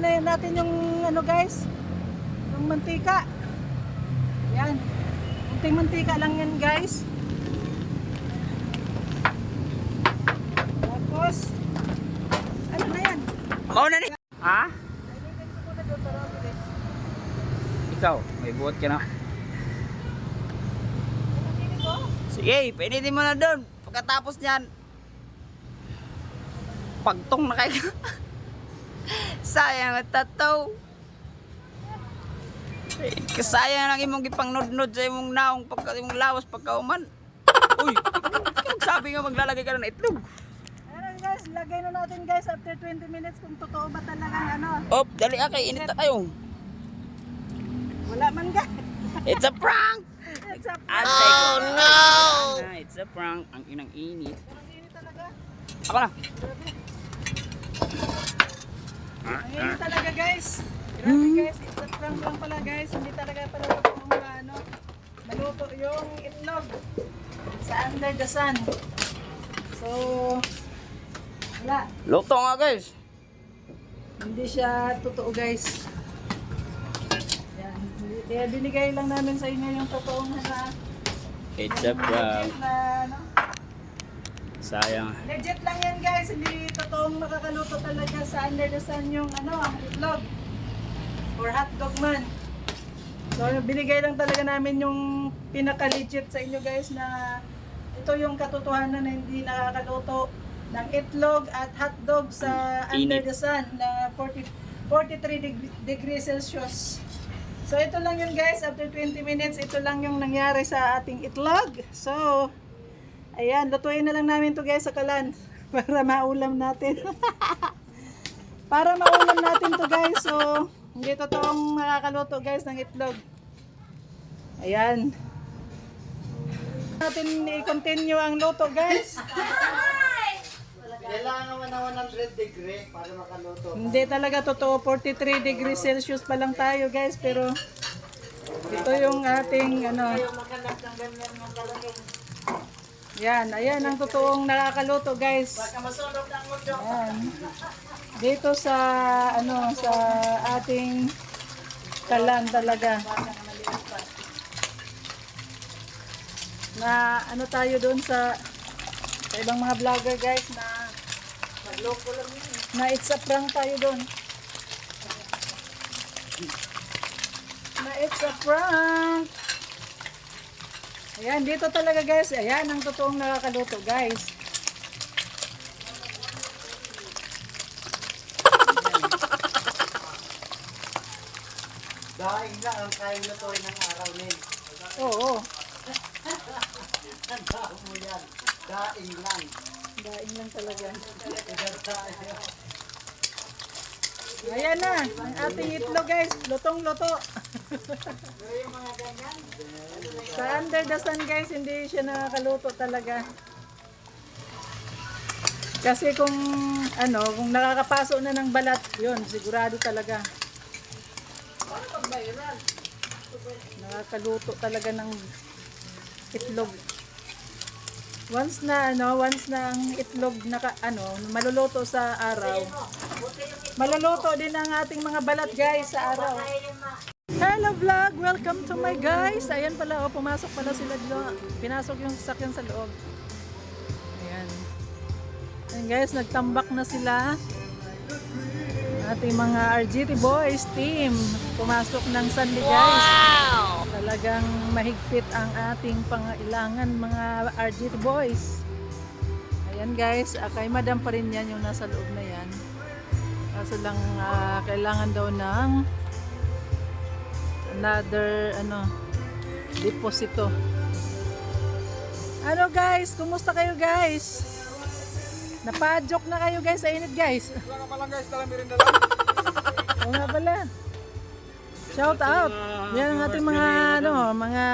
Na, na natin yung ano guys, yung mantika. Yan. Kunting mantika lang yan guys. Tapos, ano na yan? Mauna ni. Ha? Ikaw, may buhat ka na. Sige, painitin mo na doon. Pagkatapos niyan, pagtong na kayo. Sayang at tataw. Kasayang lang imong gipangnod-nod sa imong naong pagka imong lawas pagkauman. Uy, sabi nga maglalagay ka na ng itlog. Ayan guys, lagay na natin guys after 20 minutes kung totoo ba talagang ano. Op, dali akay, init na kayo. Wala man guys. It's a prank! It's a Oh no! It's a prank. Ang inang init. Ang init talaga. Ako na. Init talaga guys. Grabe guys, it's a prank lang pala guys. Hindi talaga pala totoo mga ano. Maluto yung itlog sa under the sun. So, wala. Luto nga guys. Hindi siya totoo guys. Yan. Kaya binigay lang namin sa inyo yung totoong na It's a prank. ano. Sayang. Legit lang yan guys, hindi makakaluto talaga sa under the sun yung ano, itlog. Or hotdog man. So binigay lang talaga namin yung pinaka-legit sa inyo guys na ito yung katotohanan na hindi nakakaluto ng itlog at hotdog sa under Init. the sun na 40, 43 deg- degrees Celsius. So ito lang yun guys, after 20 minutes, ito lang yung nangyari sa ating itlog. So, Ayan, lutuin na lang namin to guys sa kalan para maulam natin. para maulam natin to guys. So, hindi totoong makakaluto guys ng itlog. Ayan. Natin i-continue ang luto guys. Kailangan mo na 100 degree para makaluto. Hindi talaga totoo. 43 degrees Celsius pa lang tayo guys. Pero ito yung ating ano. Yan, ayan ang totoong nakakaluto guys. Ayan. Dito sa ano sa ating kalan talaga. Na ano tayo doon sa sa ibang mga vlogger guys na na it's a prank tayo doon. Na it's a prank. Ayan, dito talaga guys. Ayan ang totoong nakakaluto guys. Daing lang ang kayang lutuin ng araw nin. Oo, Tandaan mo yan. Daing lang. daing lang talaga. Ayan na, ang ating itlog guys. Lutong-luto. Sa under the sun guys, hindi siya nakakaluto talaga. Kasi kung ano, kung nakakapaso na ng balat, yun, sigurado talaga. Nakakaluto talaga ng itlog. Once na ano, once na ang itlog naka ano, maluluto sa araw. Maluluto din ang ating mga balat guys sa araw. Hello vlog! Welcome to my guys! Ayan pala, oh, pumasok pala sila dito. Pinasok yung sasakyan sa loob. Ayan. Ayan guys, nagtambak na sila. Ating mga RGT Boys team. Pumasok ng Sunday guys. Talagang mahigpit ang ating pangailangan mga RGT Boys. Ayan guys, ah, kay madam pa rin yan yung nasa loob na yan. Kaso lang ah, kailangan daw ng another ano deposito. Ano guys, kumusta kayo guys? Napadjok na kayo guys sa init guys. Wala ka pa lang guys, dala merinda lang. Oo nga pala. Shout out. Yan ang ating mga ano, mga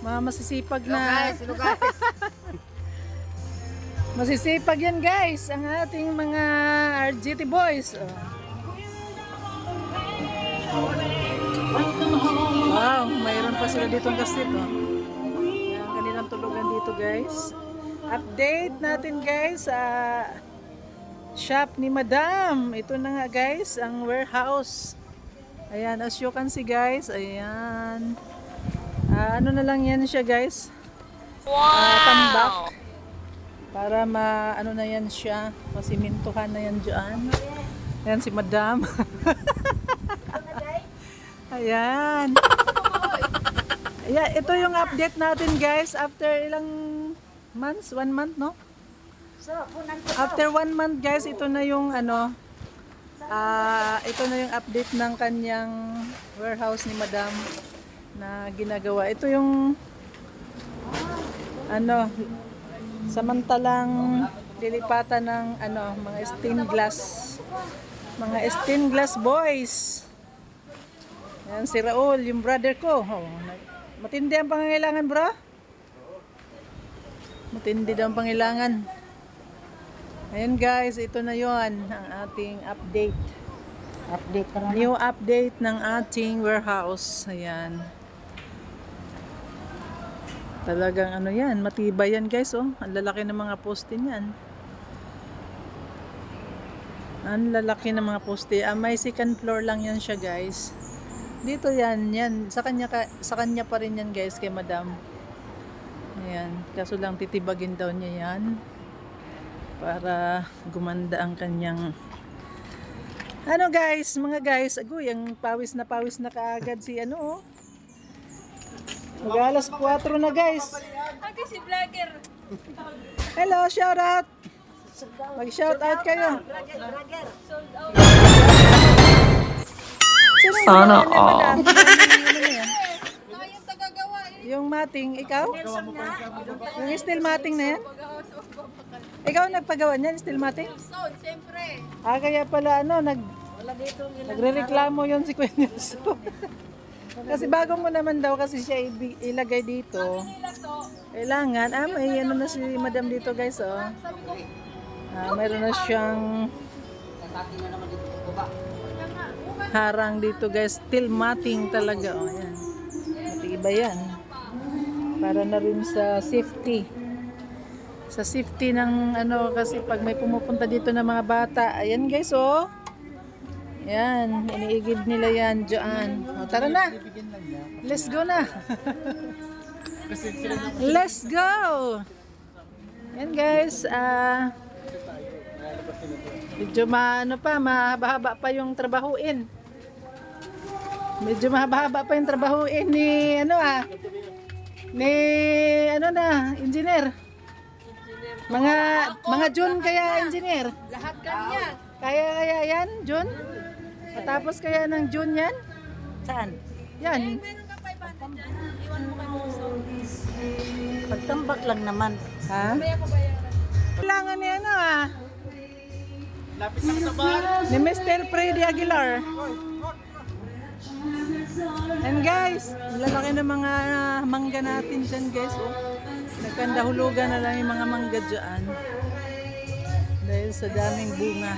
mga masisipag na Sino guys? masisipag yan guys, ang ating mga RGT boys. Oh. Wow, mayroon pa sila ditong kasit oh. Ang kanilang tulugan dito guys. Update natin guys sa shop ni Madam. Ito na nga guys, ang warehouse. Ayan, as you can see guys, ayan. Ah, ano na lang yan siya guys? Wow! tambak. Para ma, ano na yan siya, masimintuhan na yan dyan. Ayan si Madam. ayan. Yeah, ito yung update natin guys after ilang months? One month, no? After one month guys, ito na yung ano, ah ito na yung update ng kanyang warehouse ni Madam na ginagawa. Ito yung ano, samantalang lilipatan ng ano, mga stained glass mga stained glass boys. Yan si Raul, yung brother ko. Oh, matindi ang pangangailangan, bro. Matindi daw ang pangailangan. Ayan guys, ito na yon ang ating update. Update ka na. New update ng ating warehouse. Ayan. Talagang ano yan, matibay yan guys oh. Ang lalaki ng mga poste niyan. Ang lalaki ng mga poste. Ah, may second floor lang yan siya guys. Dito yan, yan. Sa kanya, ka, sa kanya pa rin yan guys kay madam. Ayan. Kaso lang titibagin daw niya yan. Para gumanda ang kanyang ano guys, mga guys, agoy, ang pawis na pawis na kaagad si ano oh. Mag alas 4 na guys. Ako si vlogger. Hello, shout out. Mag shout out kayo. Sino Sana all. Yung mating, ikaw? Yung steel mating na yan? Ikaw ang nagpagawa niyan, steel mating? Sound, siyempre. Ah, kaya pala ano, nag nagrereklamo yon si Kuya Nelson. kasi bago mo naman daw kasi siya ilagay dito. Kailangan, ah, may ano na si madam dito guys, oh. Ah, mayroon na siyang harang dito guys, steel matting talaga, oh, yan. Matibay yan. Para na rin sa safety. Sa safety ng ano kasi pag may pumupunta dito ng mga bata ayan guys oh. Yan iniigib nila yan dyan o, tara na. Let's go na. Let's go. Yan guys ah medyo maano pa mahaba-haba pa yung trabahuin medyo mahaba-haba pa yung trabahuin ni ano ah ni ano na engineer mga mga June kaya engineer. Lahat kanya. Kaya kaya yan, June? Matapos kaya ng June yan? Saan? Yan. Meron ka 500 dyan. Iwan mo kay Muso. Pagtambak lang naman. Ha? Kailangan ni ano ah. Lapit sa bar. Ni Mr. Freddy Aguilar. And guys, lalaki ng mga mangga natin dyan guys. Oh. Nagkandahulugan na lang yung mga mangga dyan. Dahil sa daming bunga.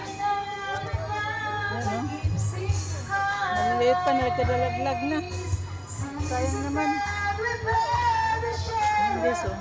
Yan oh. Maliliit pa, nagkadalaglag na. Sayang naman. Yan guys oh.